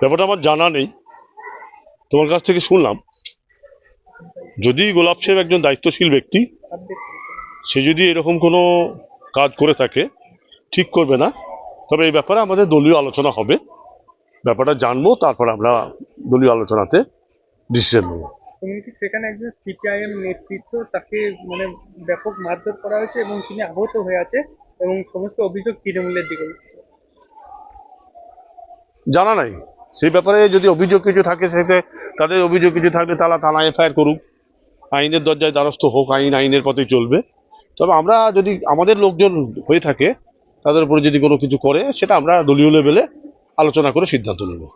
ব্যাপারটা আমার জানা নেই। তোমার কাছ থেকে শুনলাম, যদি গোলাপ সাহেব একজন দায়িত্বশীল ব্যক্তি, সে যদি এরকম কোনো কাজ করে থাকে, ঠিক করবে না, তবে এই ব্যাপারে আমাদের দলীয় আলোচনা হবে। ব্যাপারটা জানব, তারপর আমরা দলীয় আলোচনাতে ডিসিশন নেব। সেখানে একজন সিপিআইএম নেতৃত্ব, তাকে মানে ব্যাপক মারধর করা হয়েছে এবং তিনি আহত হয়ে আছে এবং সমস্ত অভিযোগ তৃণমূলের দিকে। জানা নাই। সেই ব্যাপারে যদি অভিযোগ কিছু থাকে সেটা তাদের অভিযোগ কিছু থাকলে তারা থানা এফআইআর করুক। আইনের দরজায় দ্বারস্থ হোক, আইন, আইনের পথে চলবে। তবে আমরা যদি আমাদের লোকজন হয়ে থাকে, তাদের উপরে যদি কোনো কিছু করে, সেটা আমরা দলীয় লেভেলে আলোচনা করে সিদ্ধান্ত নেব।